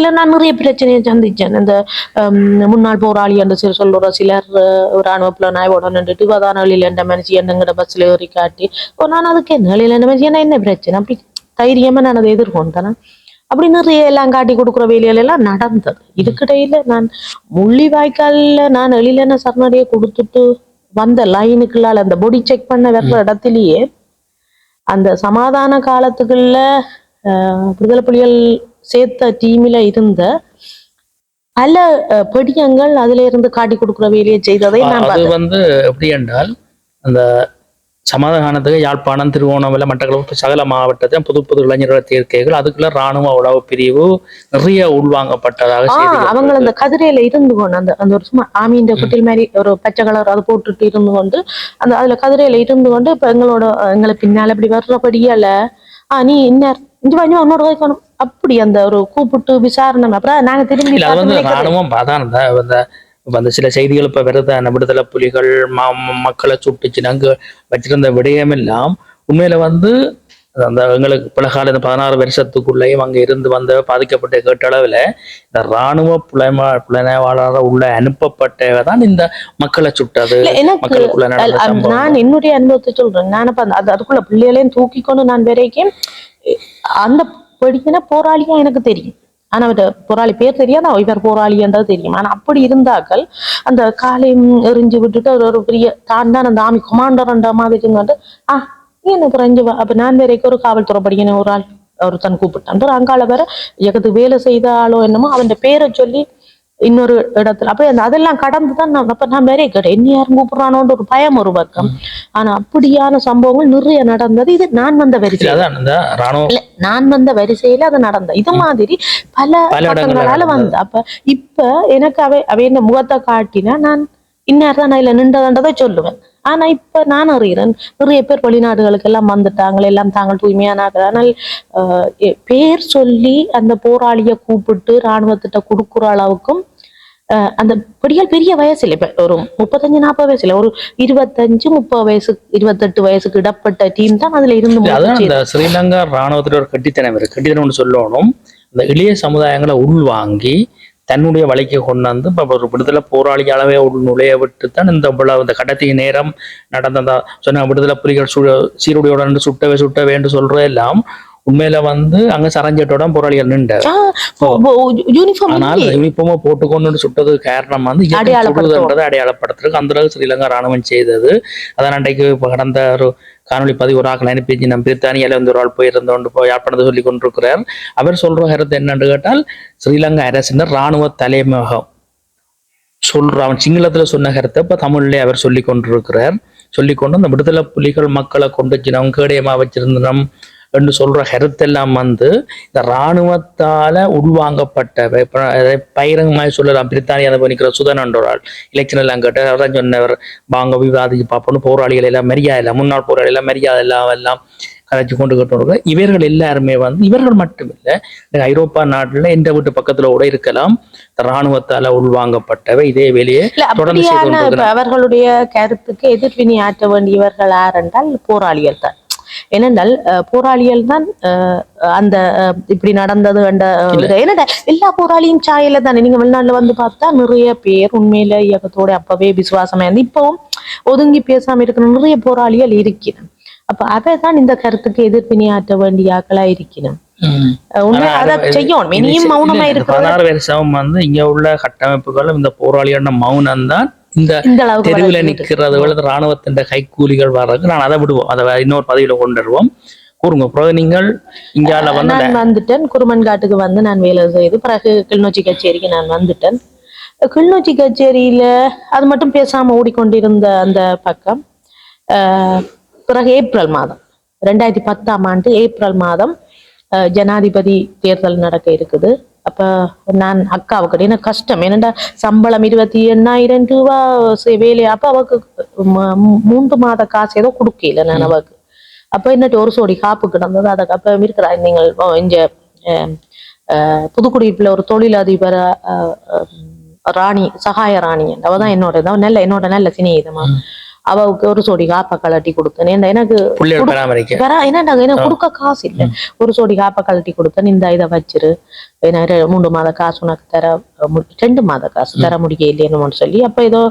இல்ல நான் நிறைய பிரச்சனையை சந்திச்சேன். இந்த முன்னாள் போராளி என்று சொல்லி சொல்ற சிலர் ராணுவ புலனாய்வோட நின்றுட்டு இவதான வழியில் என்ற மனுஷி என்னங்கிற பஸ்ல ஏறி காட்டி ஓ நான் அதுக்கு என்ன வழியில் என்ன மனுஷி? என்ன என்ன பிரச்சனை? அப்படி தைரியமா நான் அதை எதிர்கொண்டேன். அப்படி நிறைய எல்லாம் காட்டி கொடுக்குற வேலைகள் எல்லாம் நடந்தது. இதுக்கிடையில நான் முள்ளிவாய்க்கால்ல நான் எழிலன சரணடைய கொடுத்துட்டு வந்த லைனுக்குள்ளால அந்த பொடி செக் பண்ண வர்ற இடத்துலயே அந்த சமாதான காலத்துக்குள்ள விடுதலை புலிகள் சேர்த்த டீமில இருந்த பல படியங்கள் அதுல இருந்து காட்டி கொடுக்குற வேலையை செய்ததை நான் அது வந்து எப்படி என்றால் அந்த சமாதானத்துக்கு யாழ்ப்பாணம் திருவோணமலை மட்டக்களப்பு சகல மாவட்டத்தில் புது புது இளைஞர்கள் சேர்க்கைகள் அதுக்குள்ள ராணுவ உளவு பிரிவு நிறைய உள்வாங்கப்பட்டதாக அவங்க அந்த கதிரையில இருந்து கொண்டு அந்த அந்த ஒரு சும்மா ஆமீன்ற குட்டில் மாதிரி ஒரு பச்சை கலர் அது போட்டுட்டு இருந்து கொண்டு அந்த அதுல கதிரையில இருந்து கொண்டு இப்ப எங்களோட எங்களை பின்னால இப்படி வர்றபடியால ஆஹ் நீ இன்னர் அப்படி அந்த ஒரு கூப்பிட்டு விசாரணை. அப்புறம் நாங்க திரும்பி அது வந்து. ராணுவம் அந்த அந்த சில செய்திகள் இப்ப வருது. அந்த விடுதலை புலிகள் மக்களை சுட்டுச்சு. அங்கு வச்சிருந்த விடயம் எல்லாம் உண்மையில வந்து அந்த எங்களுக்கு பிளகால இந்த பதினாறு வருஷத்துக்குள்ளேயும் அங்க இருந்து வந்த பாதிக்கப்பட்ட கேட்ட அளவுல இந்த ராணுவ புலமா புலனாய்வாளராக உள்ள அனுப்பப்பட்டவ தான் இந்த மக்களை சுட்டது. நான் என்னுடைய அனுபவத்தை சொல்றேன். நான் அதுக்குள்ள பிள்ளைகளையும் தூக்கி கொண்டு நான் வரைக்கும். அந்த படிக்கின போராளியா எனக்கு தெரியும். ஆனா அவர் போராளி பேர் தெரியாது? இவர் போராளின்றது தெரியும். ஆனா அப்படி இருந்தாக்கள் அந்த காலை எரிஞ்சு விட்டுட்டு அவர் ஒரு பெரிய தான் தான் அந்த ஆமி கொமாண்டர்ன்ற மாதிரி வந்து ஆ நீ என்ன புரிஞ்சு அப்ப நான் வரைக்கும் ஒரு காவல்துறை படிக்கணும் ஒரு ஆள் ஒருத்தன் கூப்பிட்டான். அப்புறம் அங்கால வேற எகத்துக்கு வேலை செய்த ஆளோ என்னமோ அவன் பேரை சொல்லி இன்னொரு இடத்துல. அப்ப அதெல்லாம் கடந்து தான் நான் அப்ப நான் கேட்டேன் என்ன யாரும் கூப்பிடுறானோன்ற ஒரு பயம் ஒரு பக்கம். ஆனா அப்படியான சம்பவங்கள் நிறைய நடந்தது. இது நான் வந்த இல்ல, வரிசை அதான் இந்த ராணுவ இல்ல நான் வந்த வரிசையில அது நடந்த இது மாதிரி பல பக்கங்களால. வந்து அப்ப இப்ப எனக்கு அவை அவை இந்த முகத்தை காட்டினா நான் இன்னார் தான் இதுல நின்றதன்றதை சொல்லுவேன். ஆனா இப்ப நான் அறிகிறேன் நிறைய பேர் வெளிநாடுகளுக்கு எல்லாம் வந்துட்டாங்க எல்லாம் தாங்கள் தூய்மையான ஆனால் பேர் சொல்லி அந்த போராளிய கூப்பிட்டு ராணுவத்திட்ட கொடுக்குற அளவுக்கும் அந்த படியால் பெரிய வயசு இல்லை இப்ப ஒரு முப்பத்தஞ்சு நாற்பது வயசு இல்லை ஒரு இருபத்தஞ்சு முப்பது வயசு இருபத்தெட்டு வயசுக்கு இடப்பட்ட டீம் தான் அதுல இருந்து அதான் இந்த ஸ்ரீலங்கா ராணுவத்துல ஒரு கட்டித்தனம் இருக்கு. கட்டித்தனம் சொல்லணும். இந்த இளைய சமுதாயங்களை உள்வாங்கி தன்னுடைய வழிக்கு கொண்டு வந்து இப்ப ஒரு விடுதலை போராளி அளவே உள் நுழைய விட்டு தான் இந்த இந்த கடத்தி நேரம் நடந்த அந்த சொன்ன விடுதலை புலிகள் சு சீருடையோட சுட்டவே சுட்டவே என்று சொல்றது எல்லாம் உண்மையில வந்து அங்க சரஞ்சட்டோட போராளிகள் நின்ற ஆனால் யூனிஃபார்மை போட்டுக்கொண்டு சுட்டது காரணம் வந்து. சுடுதல்ன்றதை அடையாளப்படுத்துறதுக்கு அந்த அளவுக்கு ஸ்ரீலங்கா ராணுவம் செய்தது. அதான் அன்றைக்கு கடந்த ஒரு காணொலி பதிவு ஒரு ஆக்கள் அனுப்பி நம்ம பிரித்தானியால வந்து ஒரு ஆள் போயிருந்தோண்டு போய் யாழ்ப்பாணத்தை சொல்லி கொண்டிருக்கிறார். அவர் சொல்ற கருத்து என்னன்னு கேட்டால் ஸ்ரீலங்கா அரசின் ராணுவ தலைமையகம் சொல்ற அவன் சிங்களத்துல சொன்ன கருத்தை இப்ப தமிழ்லயே அவர் சொல்லி கொண்டிருக்கிறார். சொல்லி கொண்டு அந்த விடுதலை புலிகள் மக்களை கொண்டு வச்சினோம் கேடயமா வச்சிருந்தோம் என்று சொல்ற கருத்தெல்லாம் வந்து இந்த இராணுவத்தால உள்வாங்கப்பட்ட பகிரங்கமாய் சொல்லலாம். பிரித்தானியாவில் போய் நிற்கிற சுதன் என்ற ஒரு ஆள் எலெக்ஷன் எல்லாம் கேட்டு அவர் தான் சொன்னவர் வாங்க விவாதிச்சு பார்ப்போம் போராளிகள் எல்லாம் மரியாதை இல்லை முன்னாள் போராளி எல்லாம் மரியாதை எல்லாம் எல்லாம் கதைச்சு கொண்டு கேட்டு இவர்கள் எல்லாருமே வந்து இவர்கள் மட்டுமில்லை ஐரோப்பா நாட்டுல எந்த வீட்டு பக்கத்துல கூட இருக்கலாம் இராணுவத்தால உள்வாங்கப்பட்டவை. இதே வேலையை இல்ல தொடர்ந்து. அவர்களுடைய கருத்துக்கு எதிர்வினை ஆற்ற வேண்டியவர்கள் யார் என்றால் போராளிகள் தான். ஏனென்றால் போராளிகள் தான் அந்த இப்படி நடந்தது என்ற. ஏனென்றால் எல்லா போராளியும் சாயல தானே. நீங்க வெளிநாட்டுல வந்து பார்த்தா நிறைய பேர் உண்மையில இயக்கத்தோட அப்பவே விசுவாசமா இருந்து இப்பவும் ஒதுங்கி பேசாம இருக்கிற நிறைய போராளிகள் இருக்கிறோம் அப்ப அதை தான் இந்த கருத்துக்கு எதிர்வினை ஆற்ற வேண்டிய ஆக்களா இருக்கிறது பதினாறு வருஷம் வந்து இங்க உள்ள கட்டமைப்புகளும் இந்த போராளியான மௌனம் தான் இந்த தெருவில் நிற்கிறது விட ராணுவத்தின் கைக்கூலிகள் வர்றதுக்கு நான் அதை விடுவோம். அதை இன்னொரு பதிவில கொண்டு வருவோம் கூறுங்க பிறகு நீங்கள் இங்கால வந்து நான் வந்துட்டேன். குருமன்காட்டுக்கு வந்து நான் வேலை செய்து பிறகு கிளிநொச்சி கச்சேரிக்கு நான் வந்துட்டேன். கிளிநொச்சி கச்சேரியில அது மட்டும் பேசாம ஓடிக்கொண்டிருந்த அந்த பக்கம் பிறகு ஏப்ரல் மாதம் ரெண்டாயிரத்தி பத்தாம் ஆண்டு ஏப்ரல் மாதம் ஜனாதிபதி தேர்தல் நடக்க இருக்குது. அப்ப நான் அக்காவுக்கு எனக்கு கஷ்டம்? என்னடா சம்பளம் இருபத்தி எண்ணாயிரம் ரூபா செ- வேலை. அப்ப அவக்கு மூன்று மாத காசு ஏதோ கொடுக்கல நான் அவக்கு. அப்ப என்னட்டு ஒரு சோடி காப்பு கிடந்தது. அதை அப்ப இருக்கிறா நீங்கள் இங்க புதுக்குடியிருப்புல ஒரு தொழிலதிபர் ராணி சகாய ராணி. அவ தான் என்னோட அவ நல்ல என்னோட நல்ல சிநேகிதமா அவவுக்கு ஒரு சோடி காப்பை கலட்டி கொடுத்தேன். ஏன்டா எனக்கு வேற என்னடா எனக்கு கொடுக்க காசு இல்ல. ஒரு சோடி காப்பை கழட்டி கொடுத்தேன். இந்த இதை வச்சிரு. ஏன்னா மூன்று மாத காசு உனக்கு தர ரெண்டு மாத காசு தர முடிய இல்லைன்னு சொல்லி அப்ப ஏதோ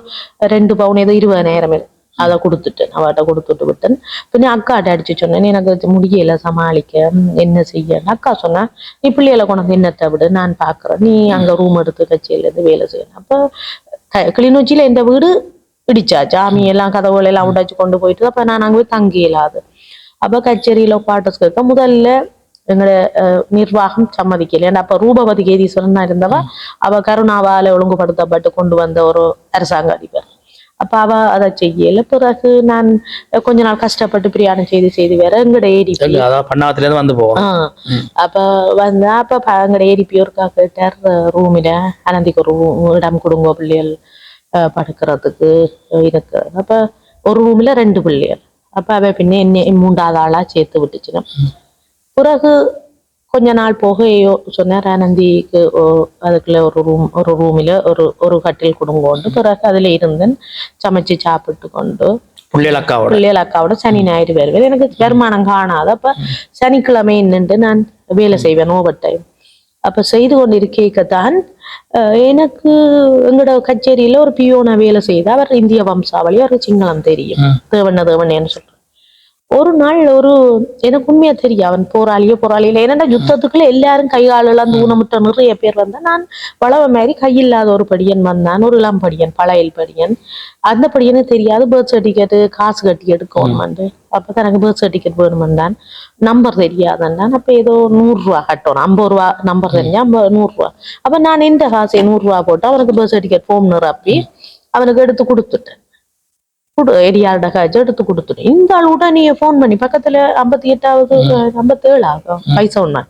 ரெண்டு பவுன் ஏதோ இருபதாயிரம் அதை கொடுத்துட்டேன். அவட்ட கொடுத்துட்டு விட்டேன். பின்ன அக்காட்ட அடிச்சு சொன்னேன் எனக்கு முடியல சமாளிக்க. என்ன செய்ய அக்கா சொன்னா நீ பிள்ளைகளை கொண்டு என்னத்தை விடு? நான் பாக்குறேன். நீ அங்க ரூம் எடுத்து கட்சியில இருந்து வேலை செய்யணும். அப்ப கிளிநொச்சியில இந்த வீடு இடிச்சாச்சு ஆமி எல்லாம் கதவுகள் எல்லாம் உடைச்சு கொண்டு போயிட்டு அப்ப நான் அங்க போய் தங்கி இயலாது அப்ப கச்சேரியில பாட்டஸ் கேட்க முதல்ல எங்களோட நிர்வாகம் சம்மதிக்கல ஏன்னா அப்ப ரூபவதி கேதீஸ்வரன் இருந்தவ அவ கருணாவால ஒழுங்குபடுத்தப்பட்டு கொண்டு வந்த ஒரு அரசாங்க அதிபர் அப்ப அவ அதை செய்யல பிறகு நான் கொஞ்ச நாள் கஷ்டப்பட்டு பிரயாணம் செய்து செய்து வேற எங்கட அதான் பண்ணாத்துல இருந்து வந்து போவோம் அப்ப வந்தா அப்ப எங்கட ஏடிபி ஒருக்கா கேட்டார் ரூமில அனந்திக்கு ஒரு room இடம் கொடுங்க பிள்ளைகள் படுக்கிறதுக்கு இருக்கு. அப்ப ஒரு ரூம்ல ரெண்டு பிள்ளைகள். அப்ப அவ பின்ன என்ன மூன்றாவது ஆளா சேர்த்து விட்டுச்சுனா பிறகு கொஞ்ச நாள் போக சொன்னார் ஆனந்திக்கு அதுக்குள்ள ஒரு ரூம் ஒரு ரூமில் ஒரு ஒரு கட்டில் கொடுங்கோண்டு. பிறகு அதுல இருந்தேன். சமைச்சு சாப்பிட்டு கொண்டு. பிள்ளைகள் அக்காவோட? பிள்ளைகள் அக்காவோட சனி ஞாயிறு வருவேன் எனக்கு வருமானம் காணாது. அப்ப சனிக்கிழமை நின்று நான் வேலை செய்வேன் ஓவர் டைம் அப்ப செய்து கொண்டு இருக்கேக்கத்தான் அஹ், எனக்கு எங்களோட கச்சேரியில ஒரு பியோனா வேலை செய்து அவர் இந்திய வம்சாவளி அவருக்கு சிங்களம் தெரியும். தேவண்ண தேவண்ணேன்னு சொல்றேன் ஒரு நாள் ஒரு எனக்கு உண்மையா தெரியும் அவன் போராளியோ போராளியில ஏன்னா யுத்தத்துக்குள்ள எல்லாரும் கை காலெல்லாம் ஊனமுட்ட நிறைய பேர் வந்தா நான் வளவ மாதிரி கையில்லாத ஒரு படியன் வந்தான். ஒரு இளம் படியன் பழையல் படியன். அந்த படியனு தெரியாது பர்த் சர்டிஃபிகேட் காசு கட்டி எடுக்கணுமாண்டு அப்பதான் எனக்கு பர்த் சர்டிஃபிகேட் வேணுமென்றான் நம்பர் தெரியாதான் அப்ப ஏதோ நூறு ரூபா கட்டணும். ஐம்பது ரூபா நம்பர் தெரிஞ்சா ஐம்பது நூறு ரூபா அப்ப நான் எந்த காசை நூறு ரூபா போட்டு அவனுக்கு பர்த் சர்டிஃபிகேட் ஃபார்ம் நிரப்பி அவனுக்கு எடுத்து கொடுத்துட்டேன். கொடு காய்ச்சி எடுத்து கொடுத்துட்டேன் இந்த ஆள் உடனே ஃபோன் பண்ணி பக்கத்துல ஐம்பத்தி எட்டாவது ஐம்பத்தேழு ஆகும். பைசா ஒன்னான்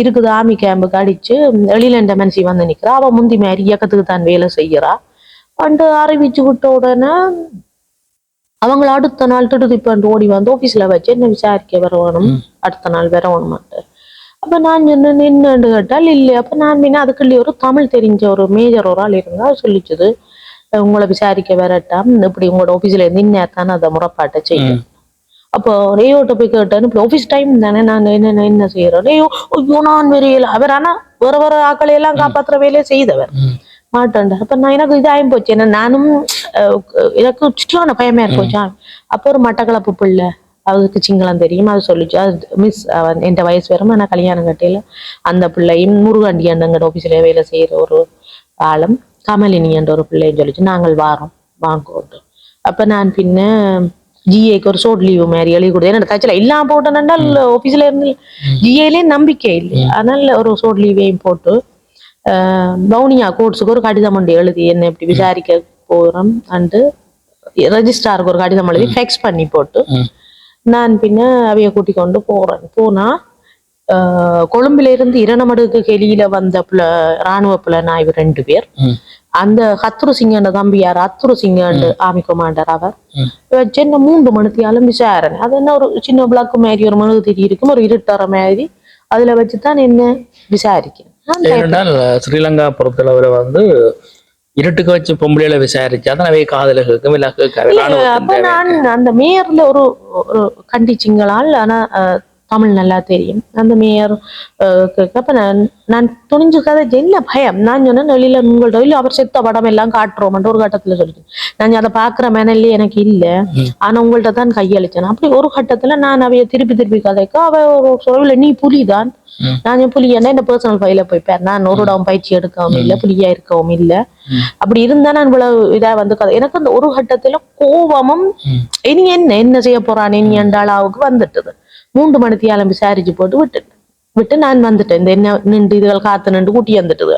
இருக்குது ஆமி கேம்புக்கு அடிச்சு எழிலண்ட மனசி வந்து நிக்கிறா. அவ முந்தி மாதிரி இயக்கத்துக்கு தான் வேலை செய்யறா. அண்டு அறிவிச்சு விட்ட உடனே அவங்கள அடுத்த நாள் திடுதிப்பண்டு ஓடி வந்து ஆபீஸ்ல வச்சு என்ன விசாரிக்க வரணும்? அடுத்த நாள் வரணுமாட்டு அப்ப நான் சொன்னேன் என்னன்னு கேட்டால் இல்லை அப்ப நான் பின்ன அதுக்குள்ளே ஒரு தமிழ் தெரிஞ்ச ஒரு மேஜர் ஒரு ஆள் இருந்தா சொல்லிச்சுது. "அஹ் உங்களை விசாரிக்க வரட்டாம். இப்படி உங்களோட ஆபீஸ்ல இருந்து இன்னத்தானே அதை முறைப்பாட்டை செய்யும். அப்போ ரேயோட்ட போய் கேட்டேன் இப்படி ஆஃபீஸ் டைம் தானே? நான் என்ன என்ன செய்யறேன்? ரேயோ ஐயோ நான் வெறியில அவர் ஆனா வேற வேற ஆக்களை எல்லாம் காப்பாத்துற வேலையை செய்தவர். மாட்டேன்டா அப்ப நான் எனக்கு இதாயும் போச்சு. ஏன்னா நானும் எனக்கு சுற்றுலான பயமா இருக்கும் அப்போ ஒரு மட்டக்களப்பு பிள்ளை அவருக்கு சிங்களம் தெரியும். அது சொல்லிச்சு அது மிஸ் அவன் என் வயசு வரும் ஆனா கல்யாணம் கட்டையில. அந்த பிள்ளையும் முருகாண்டி அண்ணங்கிற ஆபீஸ்ல வேலை செய்யற ஒரு ஆளும் கமலினி என்ற ஒரு பிள்ளைன்னு சொல்லிச்சு நாங்கள் வாரோம் வாங்கோட்டு அப்ப நான் பின்ன ஜிஏக்கு ஒரு ஷோர்ட் லீவு மாதிரி எழுதி கொடுத்தேன். என்னோட தச்சல இல்லாம போட்டேன்னால் ஆபீஸ்ல இருந்து ஜிஏலே நம்பிக்கை இல்லை. அதனால ஒரு ஷோர்ட் லீவையும் போட்டு ஆஹ், வவுனியா கோர்ட்ஸுக்கு ஒரு கடிதம் ஒன்று எழுதி என்ன இப்படி விசாரிக்க போறோம் அண்டு ரெஜிஸ்ட்ராருக்கு ஒரு கடிதம் எழுதி ஃபெக்ஸ் பண்ணி போட்டு. நான் பின்ன அவைய கூட்டி கொண்டு போறேன். போனா கொழும்புல இருந்து இரணமடுக்கு கெளியில வந்த புல ராணுவ புலனாய்வு ரெண்டு பேர். அந்த ஹத்ரு சிங்கன்ற தம்பி யார் அத்ரு சிங்கண்டு ஆமி கொமாண்டர் அவர். என்ன மூன்று மணித்தியாலும் விசாரணை அது என்ன ஒரு சின்ன விளக்கு மாதிரி ஒரு மனு திரி இருக்கும் ஒரு இருட்டற மாதிரி. அதுல வச்சுதான் என்ன விசாரிக்கிறேன் ஏனென்றால் ஸ்ரீலங்கா பொறுத்தளவுல வந்து இருட்டுக்கு வச்சு பொம்பளையில விசாரிச்சா தான் அவை காதலுக்கும் இல்ல அப்ப நான் அந்த மேயர்ல ஒரு ஒரு கண்டிச்சிங்களால் ஆனா தமிழ் நல்லா தெரியும். அந்த மேயர் அப்ப நான் நான் துணிஞ்சு கதை என்ன பயம்? நான் சொன்னேன் வெளியில உங்கள்ட்ட இல்ல அவர் செத்த படம் எல்லாம் காட்டுறோம்ன்ற ஒரு கட்டத்துல சொல்லிட்டு. நான் அதை பாக்குற மேனல்ல எனக்கு இல்ல. ஆனா உங்கள்ட்ட தான் கையளிச்சேன். அப்படி ஒரு கட்டத்துல நான் அவைய திருப்பி திருப்பி கதைக்க அவ ஒரு சொல்லல நீ புலிதான். நான் என் புலியானா என்ன பர்சனல் ஃபைல போய்ப்பேன் நான் ஒரு இடம் பயிற்சி எடுக்கவும் இல்லை புலியா இருக்கவும் இல்லை. அப்படி இருந்தா நான் இவ்வளவு இதா வந்து கதை. எனக்கு அந்த ஒரு கட்டத்துல கோபமும். இனி என்ன என்ன செய்ய போறானே? நீ என்ற அளவுக்கு வந்துட்டது. மூன்று மணித்தியாலம் விசாரிச்சு போட்டு விட்டுட்டேன் விட்டு நான் வந்துட்டேன். இந்த என்ன நின்று இதுகள் காத்து நின்று கூட்டி வந்துட்டுது.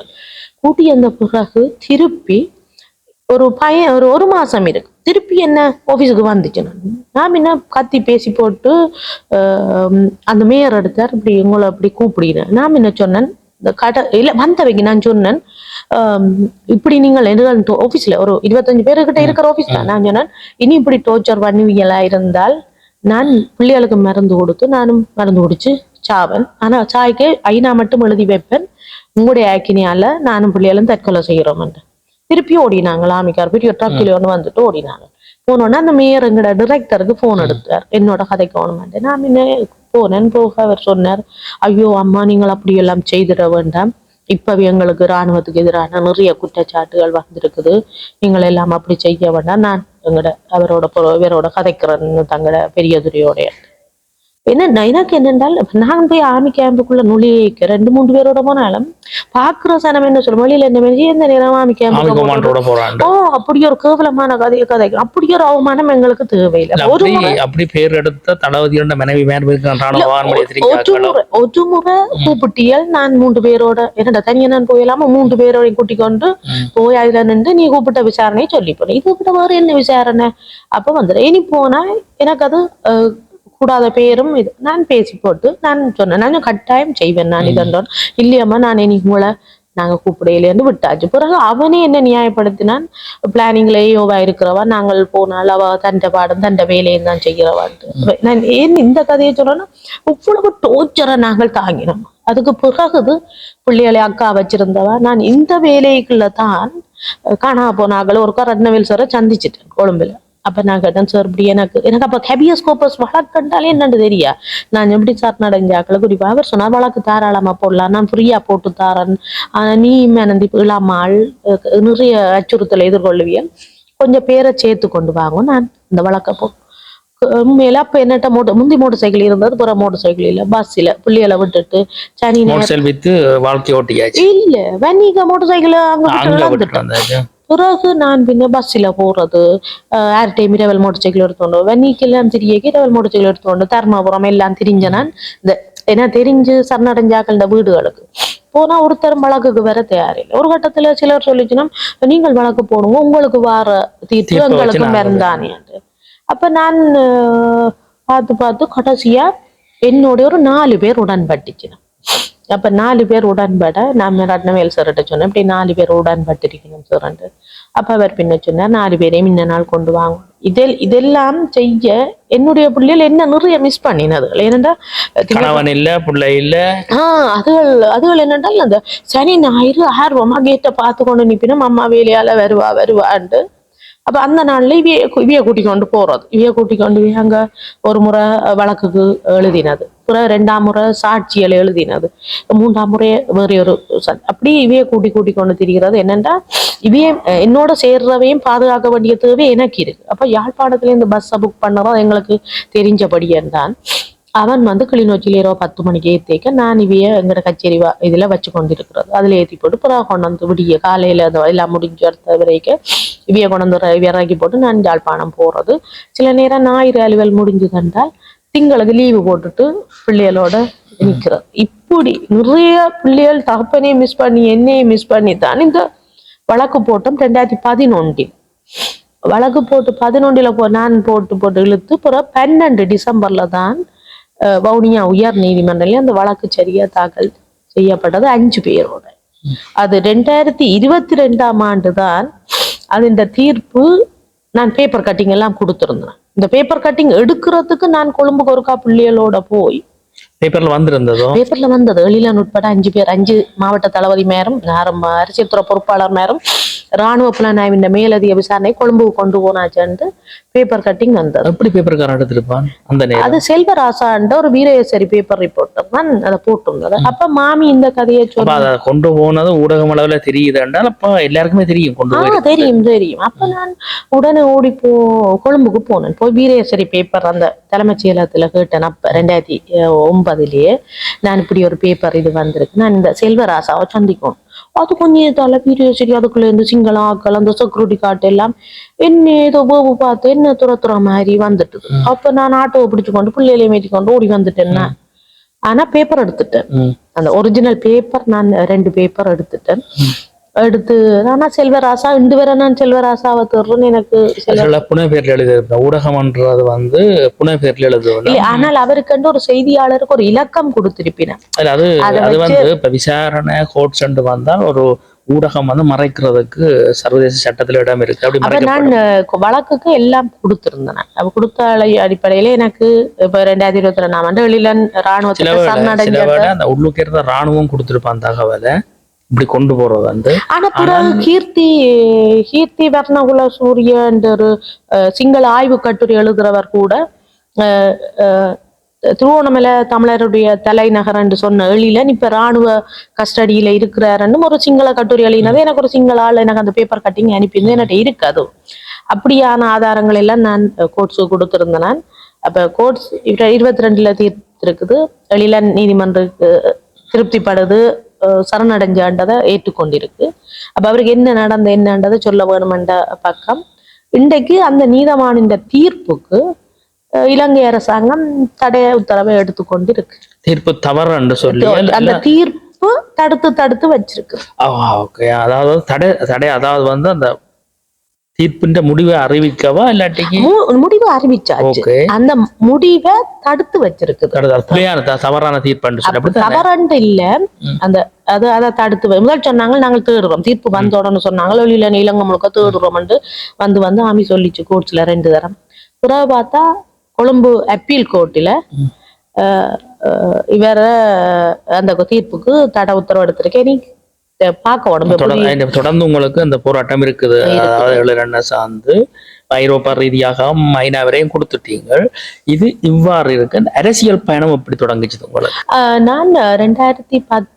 கூட்டி வந்த பிறகு திருப்பி ஒரு பையன் ஒரு ஒரு மாசம் இருக்கு. திருப்பி என்ன ஆபீஸுக்கு வந்துச்சு. நான் என்ன கத்தி பேசி போட்டு ஆஹ், அந்த மேயர் எடுத்தார். இப்படி உங்களை அப்படி கூப்பிடினேன் நான் என்ன சொன்னேன் இந்த கடை இல்ல வந்தவைக்கு நான் சொன்னேன் இப்படி நீங்கள் என்ன ஆபீஸ்ல ஒரு இருபத்தஞ்சு பேருக்கிட்ட இருக்கிற ஆபீஸ் தான் நான் சொன்னேன் இனி இப்படி டோர்ச்சர் பண்ணுவீங்களா? இருந்தால் நான் பிள்ளைகளுக்கு மருந்து கொடுத்து நானும் மருந்து குடிச்சு சாவேன். ஆனா சாய்க்கு ஐநா மட்டும் எழுதி வைப்பேன். உங்களுடைய ஆக்கினியால நானும் பிள்ளைகளும் தற்கொலை செய்கிறோம் திருப்பி ஓடினாங்க ஆமிக்கார் பெரிய ட்ரக்கில் ஒன்று வந்துட்டு ஓடினாங்க. போனோன்னா அந்த மேயர் எங்கட டிரெக்டருக்கு ஃபோன் எடுத்தார். என்னோட கதைக்கு வேணுமான்ட்டு நான் முன்ன போனேன் போக அவர் சொன்னார் ஐயோ அம்மா நீங்கள் அப்படி எல்லாம் செய்திட வேண்டாம். இப்பவே எங்களுக்கு ராணுவத்துக்கு எதிரான நிறைய குற்றச்சாட்டுகள் வந்திருக்குது. நீங்கள் எல்லாம் அப்படி செய்ய வேண்டாம். நான் எங்கட அவரோட பொ- இவரோட கதைக்கிறேன் தங்கட பெரியதுரையோடைய என்ன எனக்கு என்னென்றால் நான் போய் ஆர்மி கேம்புக்குள்ள நுழைக்க ரெண்டு மூணு பேரோட போனாலும் பாக்குற சனம் என்ன சொல்லும் வெளியில என்ன மாதிரி எந்த நேரம் ஆர்மி போறாண்டு ஓ அப்படி ஒரு கேவலமான கதையை கதை அப்படி ஒரு அவமானம் எங்களுக்கு தேவையில்லை. ஒரு அப்படி பேர் எடுத்த தளபதியோட மனைவி ஒரு முறை கூப்பிட்டியல் நான் மூன்று பேரோட என்னடா தனியா நான் போயிடாம மூன்று பேரோட கூட்டி கொண்டு. போய் அதுல நின்று நீ கூப்பிட்ட விசாரணை சொல்லி போன இது விட வேற என்ன விசாரணை? அப்ப வந்துடு இனி போனா எனக்கு அது அஹ், கூடாத பேரும் இது. நான் பேசி போட்டு நான் சொன்னேன். நான் கட்டாயம் செய்வேன். நான் இதன்றோம் இல்லையம்மா நான் இனி உங்களை நாங்க கூப்பிடையிலேருந்து விட்டாச்சு. பிறகு அவனே என்ன நியாயப்படுத்தினான். பிளானிங்ல யோவா இருக்கிறவா? நாங்கள் போனால் அவ தண்ட பாடம் தண்ட வேலையும் தான் செய்கிறவான்ட்டு. நான் ஏன் இந்த கதையை சொல்றேன்னா இவ்வளவு டோர்ச்சரை நாங்கள் தாங்கினோம். அதுக்கு பிறகுது பிள்ளைகளை அக்கா வச்சிருந்தவா? நான் இந்த வேலைக்குள்ள தான் காணா போனாக்கள் ஒரு ரத்னவேல் சாரை சந்திச்சிட்டேன் கொழும்புல. அப்ப நான் கேட்டேன் சார் இப்படி எனக்கு எனக்கு அப்ப ஹெபியஸ்கோப்பஸ் வழக்கண்டாலே என்னன்னு தெரியா? நான் எப்படி சார் நடஞ்சாக்களை குறிப்பா அவர் சொன்னார் வழக்கு தாராளமா போடலாம் நான் ஃப்ரீயா போட்டு தாரேன். நீ மேனந்தி இளாமாள் நிறைய அச்சுறுத்தலை எதிர்கொள்ளுவியல் கொஞ்சம் பேரை சேர்த்து கொண்டு வாங்க நான் இந்த வழக்க போ உண்மையில அப்ப என்னட்ட மோட்டர் முந்தி மோட்டர் சைக்கிள் இருந்தது புற மோட்டர் சைக்கிள் இல்ல பஸ்ஸில் பிள்ளைகளை விட்டுட்டு சனி வித்து வாழ்க்கை ஓட்டியாச்சு. இல்ல வன்னிக மோட்டர் சைக்கிள் அங்க பிறகு நான் பின்ன பஸ்ஸில் போறது ஆர் டைம் இரவல் மோட்டர் சைக்கிள் எடுத்துக்கொண்டு வெண்ணிக்கெல்லாம் திரியக்கு இரவல் மோட்டர் சைக்கிள் எடுத்துக்கொண்டு தர்மாபுரம் எல்லாம் திரிஞ்ச நான் இந்த ஏன்னா தெரிஞ்சு சரணடைஞ்சாக்கள் இந்த வீடுகளுக்கு போனா ஒருத்தர் வழக்குக்கு வர தயாரில்லை ஒரு கட்டத்துல சிலர் சொல்லிச்சுன்னா நீங்கள் வழக்கு போடுங்க உங்களுக்கு வார தீர்ப்பு எங்களுக்கும் மறந்தானே அப்ப நான் பார்த்து பார்த்து கடைசியா என்னோட ஒரு நாலு பேர் உடன்பட்டுச்சு அப்ப நாலு பேர் உடன்பட நான் ரத்னவேல் சார்கிட்ட சொன்னேன். இப்படி நாலு பேர் உடன்பட்டிருக்கணும் சார்ன்ட்டு அப்ப அவர் பின்ன சொன்னார் நாலு பேரையும் இந்த நாள் கொண்டு வாங்க. இதில் இதெல்லாம் செய்ய என்னுடைய பிள்ளைகள் என்ன நிறைய மிஸ் பண்ணினது ஏனென்றா கணவன் இல்ல பிள்ளை இல்ல. ஆஹ் அதுகள் அதுகள் என்னென்றால் அந்த சனி ஞாயிறு ஆர்வமா கேட்டை பார்த்து கொண்டு நிப்பினும் அம்மா வேலையால வருவா வருவான்ட்டு. அப்ப அந்த நாள்ல இவிய இவிய கூட்டி கொண்டு போறது இவிய கூட்டி கொண்டு அங்கே ஒரு முறை வழக்குக்கு எழுதினது பிற ரெண்டாம் முறை சாட்சியல் எழுதினது மூன்றாம் முறை வேற ஒரு அப்படி இவைய கூட்டி கூட்டி கொண்டு திரிகிறது என்னென்றா இவைய என்னோட சேர்றவையும் பாதுகாக்க வேண்டிய தேவை எனக்கு இருக்கு அப்ப யாழ்ப்பாணத்துல இந்த பஸ்ஸை புக் பண்ணுறோம் எங்களுக்கு தெரிஞ்சபடியன் தான் அவன் வந்து கிளிநொச்சியில் இரவு பத்து மணிக்கு ஏற்றிக்க நான் இவைய எங்கட கச்சேரி வா இதில் வச்சு கொண்டிருக்கிறது அதில் ஏற்றி போட்டு புறா கொண்டு வந்து விடிய காலையில் அந்த எல்லாம் முடிஞ்சு அடுத்த வரைக்கும் இவைய கொண்டு வந்து இறக்கி போட்டு நான் யாழ்ப்பாணம் போகிறது சில நேரம் ஞாயிறு அலுவல் முடிஞ்சு திங்களுக்கு லீவு போட்டுட்டு பிள்ளைகளோட நிற்கிறது இப்படி நிறைய பிள்ளைகள் தகப்பனையும் மிஸ் பண்ணி என்னையும் மிஸ் பண்ணி தான் இந்த வழக்கு போட்டோம் ரெண்டாயிரத்தி பதினொன்றில். வழக்கு போட்டு பதினொன்றில் போ நான் போட்டு போட்டு இழுத்து பிறகு பன்னெண்டு டிசம்பரில் தான் வவுனியா உயர் நீதிமன்றத்தில் அந்த வழக்கு சரியா தாக்கல் செய்யப்பட்டது அஞ்சு பேரோட. அது ரெண்டாயிரத்தி இருபத்தி ரெண்டாம் ஆண்டு தான் அது இந்த தீர்ப்பு நான் பேப்பர் கட்டிங் எல்லாம் கொடுத்துருந்தேன். இந்த பேப்பர் கட்டிங் எடுக்கிறதுக்கு நான் கொழும்புக்கு ஒருக்கா பிள்ளைகளோட போய் பேப்பர்ல வந்திருந்ததோ? பேப்பர்ல வந்தது. எழிலன் உட்பட அஞ்சு பேர் அஞ்சு மாவட்ட தளபதி மேரும் நேரம் அரசியல் துறை பொறுப்பாளர் மேரும் ராணுவ புலனாய்வின் மேலதிக விசாரணை கொழும்புக்கு கொண்டு போனாச்சுன்ட்டு பேப்பர் கட்டிங் வந்தது. எப்படி பேப்பர்காரன் எடுத்திருப்பான்? அந்த அது செல்வராசான்ற ஒரு வீரேஸ்வரி பேப்பர் ரிப்போர்ட்டர் தான். அதை போட்டிருந்தது. அப்ப மாமி இந்த கதையை சொல்லி கொண்டு போனது ஊடகம் அளவுல தெரியுது என்றால் அப்ப எல்லாருக்குமே தெரியும் கொண்டு தெரியும் தெரியும். அப்ப நான் உடனே ஓடி போ கொழும்புக்கு போனேன். போய் வீரேஸ்வரி பேப்பர் அந்த தலைமைச் செயலகத்துல கேட்டேன். அப்ப ரெண்டாயிரத்தி ஒன்பதுலயே நான் இப்படி ஒரு பேப்பர் இது வந்திருக்கு. நான் இந்த செல்வராசாவை சந்திக்கணும். அது கொஞ்சம் தலை வீரேஸ்வரி அதுக்குள்ள இருந்து சிங்கள ஆக்கள் அந்த செக்யூரிட்டி கார்டு எல்லாம் என்ன ஏதோ போபு பார்த்து என்ன துரத்துற மாதிரி வந்துட்டு அப்ப நான் ஆட்டோவை பிடிச்சு கொண்டு பிள்ளைகளையும் ஏற்றி கொண்டு ஓடி வந்துட்டேன். ஆனா பேப்பர் எடுத்துட்டேன். அந்த ஒரிஜினல் பேப்பர் நான் ரெண்டு பேப்பர் எடுத்துட்டேன். எடுத்து ஆனா செல்வராசா இண்டு வரை நான் செல்வராசாவை தேடுறேன்னு எனக்கு புனை பேர்ல எழுதி ஊடகம்ன்றது வந்து புனை பேர்ல இல்லை ஆனால் அவருக்கு ஒரு செய்தியாளருக்கு ஒரு இலக்கம் கொடுத்திருப்பினேன். அது அது வந்து இப்ப விசாரணை கோர்ட் சென்று வந்தால் ஒரு ஊடகம் வந்து மறைக்கிறதுக்கு சர்வதேச சட்டத்துல இடம் இருக்கு. அப்படி அப்ப நான் வழக்குக்கு எல்லாம் கொடுத்திருந்தேன் அப்ப கொடுத்த அடிப்படையில எனக்கு இப்ப ரெண்டாயிரத்தி இருபத்தி ரெண்டாம் ஆண்டு வெளியில ராணுவத்துல அந்த உள்ளுக்கு இருந்த ராணுவம் கொடுத்திருப்பான் தகவலை. இப்படி கொண்டு போறது வந்து. ஆனா பிறகு கீர்த்தி கீர்த்தி வர்ணகுல சூரிய ஒரு சிங்கள ஆய்வு கட்டுரை எழுதுறவர் கூட திருவோணமலை தமிழருடைய தலைநகர் என்று சொன்ன எழில இப்ப ராணுவ கஸ்டடியில இருக்கிறாருன்னு ஒரு சிங்கள கட்டுரை எழுதினது எனக்கு ஒரு சிங்கள ஆள் எனக்கு அந்த பேப்பர் கட்டிங் அனுப்பியிருந்து என்கிட்ட இருக்கு அது அப்படியான ஆதாரங்கள் எல்லாம் நான் கோர்ட்ஸுக்கு கொடுத்திருந்தேன். நான் அப்ப கோர்ட்ஸ் இருபத்தி ரெண்டுல தீர்த்திருக்குது. எழில நீதிமன்றத்துக்கு திருப்திப்படுது. சரணடைஞ்சாண்டதை ஏற்றுக்கொண்டிருக்கு. அப்ப அவருக்கு என்ன நடந்த என்னன்றதை சொல்ல வேணுமென்ற பக்கம். இன்றைக்கு அந்த நீதவானின் தீர்ப்புக்கு இலங்கை அரசாங்கம் தடை உத்தரவை எடுத்துக்கொண்டு இருக்கு தீர்ப்பு தவறு என்று சொல்லி அந்த தீர்ப்பு தடுத்து தடுத்து வச்சிருக்கு. ஓகே. அதாவது தடை தடை அதாவது வந்து அந்த தீர்ப்பின் முடிவை அறிவிக்கவா இல்லாட்டிக்கு? மு- முடிவு அறிவிச்சாச்சு. அந்த முடிவை தடுத்து த- தவறான தீர்ப்பு தவறண்டு இல்ல. அந்த அது அதை தடுத்து முதல் சொன்னாங்க நாங்கள் தேடுறோம். தீர்ப்பு வந்த உடனே சொன்னாங்க வெளியில இலங்கை முழுக்க தேடுறோம் வந்து வந்து ஆமி சொல்லிச்சு கோர்ட்ஸ்ல ரெண்டு தரம். பிறகு பார்த்தா கொழும்பு அப்பீல் கோர்ட்டில். இவர அந்த தீர்ப்புக்கு தடை உத்தரவு எடுத்திருக்கேன் நீ. பார்க்க உடம்பு தொடர்ந்து உங்களுக்கு அந்த போராட்டம் இருக்குது. அதாவது எழுரண்ண சார்ந்து ஐரோப்பா ரீதியாக ஐநா வரையும் கொடுத்துட்டீங்க இது இவ்வாறு இருக்கு. அரசியல் பயணம் எப்படி தொடங்குச்சு உங்களுக்கு? நான் ரெண்டாயிரத்தி பத்துல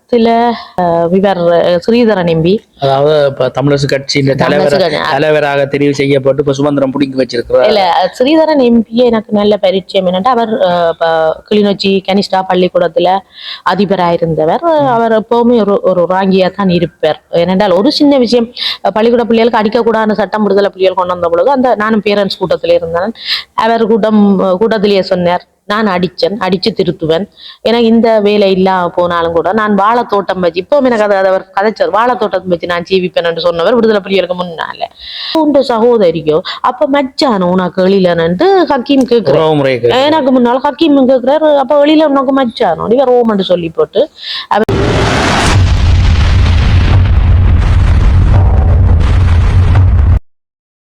இவர் அஹ், ஸ்ரீதரன் எம்பி. அதாவது இப்ப தமிழரசு கட்சியின் தலைவர் தலைவராக தெரிவு செய்யப்பட்டு இப்ப சுமந்திரம் பிடிங்கி வச்சிருக்கிறார். இல்ல ஸ்ரீதரன் எம்பி எனக்கு நல்ல பரிச்சயம் என்னன்னா அவர் இப்ப கிளிநொச்சி கனிஷ்டா பள்ளிக்கூடத்துல அதிபராயிருந்தவர். அவர் எப்பவுமே ஒரு ஒரு ராங்கியா தான் இருப்பார். ஏனென்றால் ஒரு சின்ன விஷயம் பள்ளிக்கூட பிள்ளைகளுக்கு அடிக்கக்கூடாத சட்டம் விடுதலை பிள்ளைகள் கொண்டு வந்த பொழுது அந்த நானும் பேரண்ட்ஸ் கூட்டத்தில் இருந்தேன் அவர் கூட்டம் கூட்டத்திலேயே சொன்னார். நான் அடிச்சேன் அடிச்சு திருத்துவேன். எனக்கு இந்த வேலை இல்லாம போனாலும் கூட நான் வாழைத்தோட்டம் வச்சு இப்பவும் எனக்கு அதை அவர் கதைச்சார். வாழைத்தோட்டம் வச்சு நான் ஜீவிப்பேன் சொன்னவர் விடுதலை புலிகளுக்கு முன்னால. உண்ட சகோதரியோ அப்ப மச்சானோ உனக்கு எழிலனன்ட்டு ஹக்கீம் முறை எனக்கு முன்னால ஹக்கீம் கேக்குறாரு அப்ப வெளியில உனக்கு மச்சானோ? இவர் ஓமன்னு சொல்லி போட்டு அவர்